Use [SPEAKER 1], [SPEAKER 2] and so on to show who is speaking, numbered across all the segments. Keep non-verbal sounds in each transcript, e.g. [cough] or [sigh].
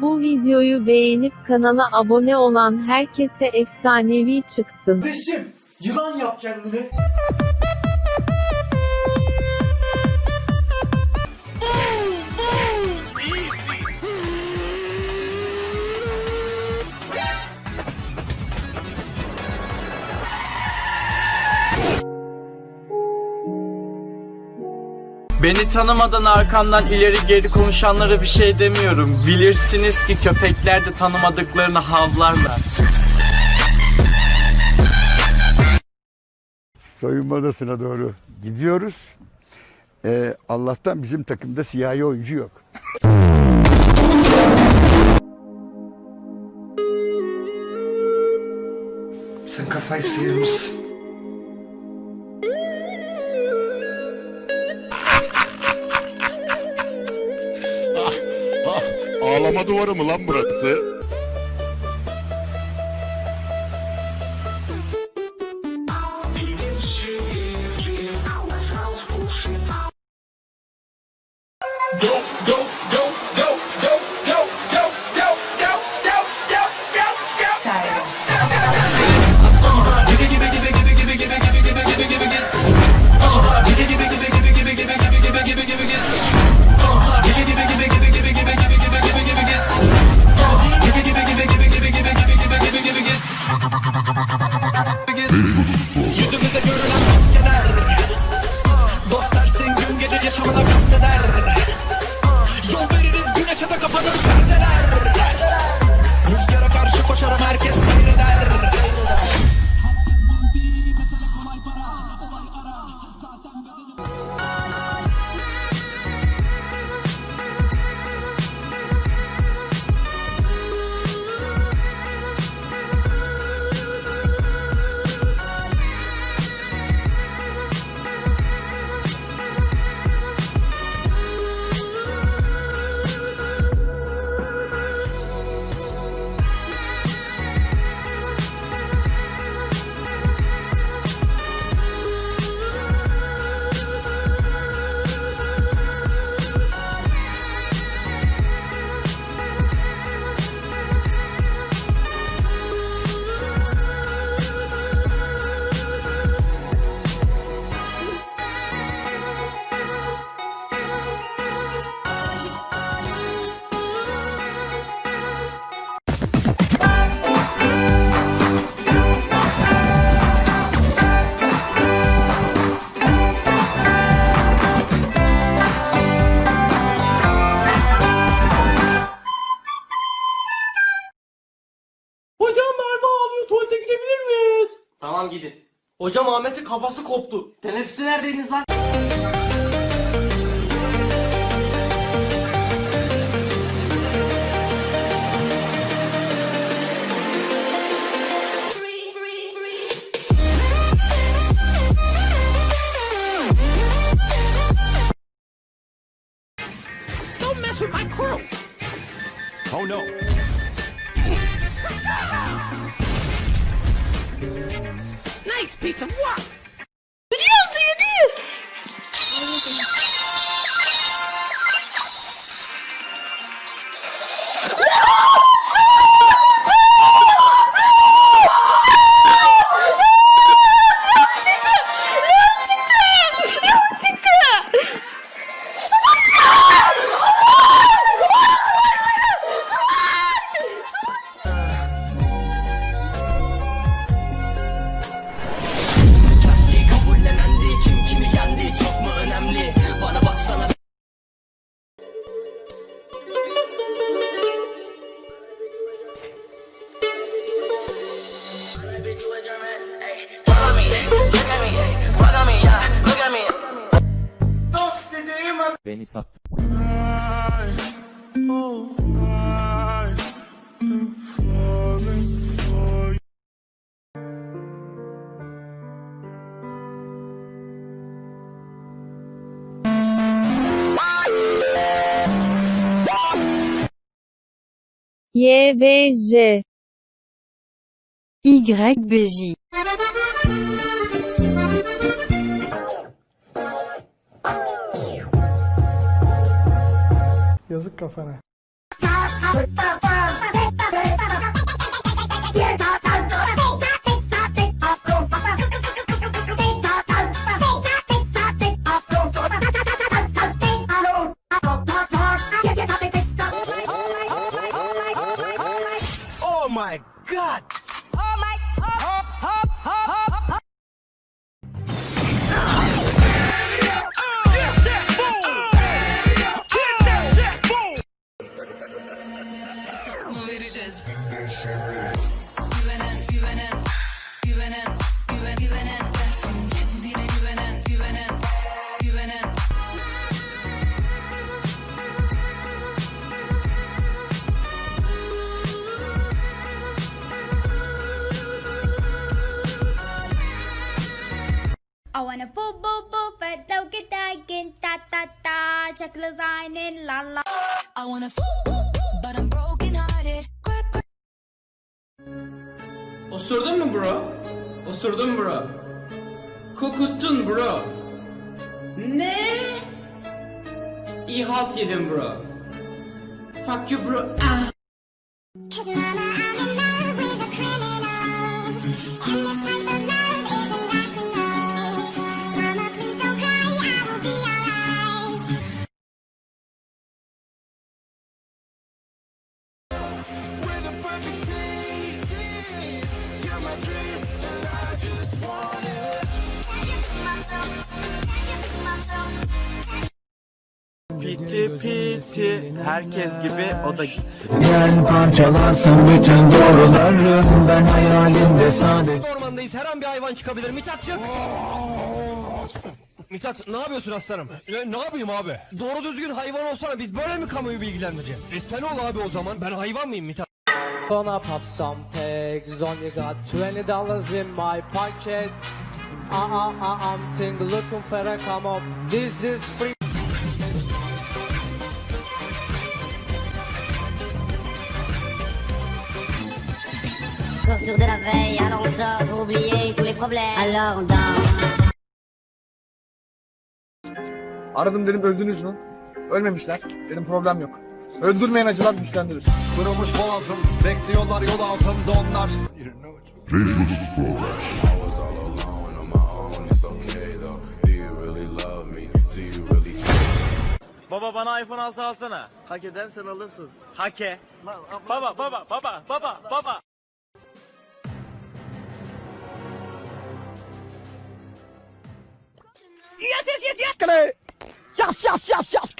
[SPEAKER 1] Bu videoyu beğenip kanala abone olan herkese efsanevi çıksın.
[SPEAKER 2] Kardeşim yılan yap kendini.
[SPEAKER 3] Beni tanımadan arkamdan ileri geri konuşanlara bir şey demiyorum. Bilirsiniz ki köpekler de tanımadıklarını havlarlar.
[SPEAKER 4] soyunma odasına doğru gidiyoruz. Ee, Allah'tan bizim takımda siyahi oyuncu yok.
[SPEAKER 2] Sen kafayı sıyırmışsın.
[SPEAKER 5] Ağlama duvarı mı lan burası?
[SPEAKER 6] Yüzümüze Ba-ba-ba.
[SPEAKER 2] Hocam
[SPEAKER 7] Ahmet'in kafası koptu. Teneffüste neredeydiniz lan?
[SPEAKER 5] Oh no.
[SPEAKER 6] piece of work.
[SPEAKER 3] Beni sat.
[SPEAKER 1] YBJ
[SPEAKER 8] YBJ.
[SPEAKER 2] Yazık kafana. [laughs]
[SPEAKER 9] I want a boo boo boo, but kinh ta ta ta, dài nên là la.
[SPEAKER 2] I wanna f but I'm broken hearted.
[SPEAKER 7] Osurdun mu bro? Osurdun bro. Kokuttun bro. Ne? İyi halt yedin bro. Fuck you bro. Ah.
[SPEAKER 3] Piti piti herkes gibi o da gitti.
[SPEAKER 10] Gel parçalarsın bütün doğrularım Ben hayalimde sadece
[SPEAKER 7] Ormandayız her an bir hayvan çıkabilir Mithatçık. [laughs] Mithat ne yapıyorsun aslanım? Ne, ne yapayım abi? Doğru düzgün hayvan olsana biz böyle mi kamuoyu bilgilendireceğiz? E sen ol abi o zaman ben hayvan mıyım Mithat?
[SPEAKER 11] Gonna pop some pigs on you got twenty dollars in my pocket. Uh uh uh I'm think looking for a come up. This is free.
[SPEAKER 9] Sur de la veille, alors on sort pour oublier tous les problèmes. Alors on danse.
[SPEAKER 12] Aradım dedim öldünüz mü? Ölmemişler. Dedim problem yok. Öldürmeyen acılar güçlendirir.
[SPEAKER 5] Kırılmış boğazım Bekliyorlar yol altında onlar
[SPEAKER 3] Baba bana iPhone 6 alsana. Hak edersen alırsın. Hake. Lan, abla, baba, baba, baba,
[SPEAKER 10] baba, baba. Yes, yes, yes, yes. Yes, yes, yes, yes.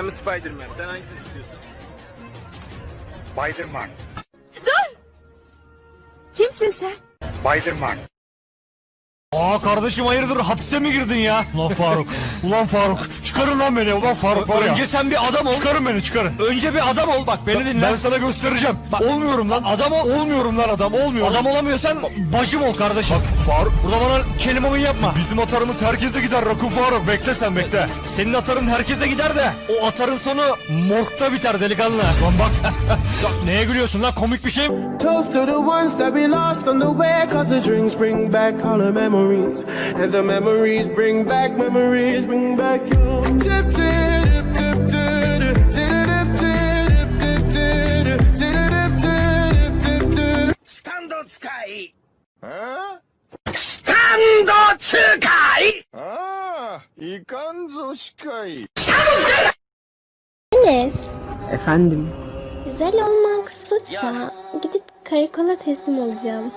[SPEAKER 3] Ben mi Spider-Man? Sen hangisini istiyorsun?
[SPEAKER 4] Spiderman.
[SPEAKER 1] Kimsin sen?
[SPEAKER 4] Spiderman.
[SPEAKER 12] Aa kardeşim hayırdır hapse mi girdin ya? Ulan Faruk. [laughs] Ulan Faruk. Çıkarın lan beni. Ulan Faruk var ya. Önce sen bir adam ol. Çıkarın beni çıkarın. Önce bir adam ol bak beni dinle. Ben sana göstereceğim. Bak, olmuyorum lan. Adam ol. Olmuyorum lan adam. Olmuyorum. Adam olamıyorsan başım ol kardeşim. Bak Faruk. Burada bana kelimamı yapma. Bizim atarımız herkese gider Rakun Faruk. Bekle sen bekle. Senin atarın herkese gider de o atarın sonu morgda biter delikanlı. Lan bak. [laughs] Bak, Neye gülüyorsun lan komik bir şey?
[SPEAKER 11] Toast to the ones that we lost on the way, cause the drinks bring back all the memories. And the memories bring back memories, bring back you. Tip, tip, tip, tip, tip, tip, tip, tip, tip, tip, tip, tip, tip, tip.
[SPEAKER 13] Enes,
[SPEAKER 2] Efendim?
[SPEAKER 13] güzel olmak suçsa gidip karakola teslim olacağım.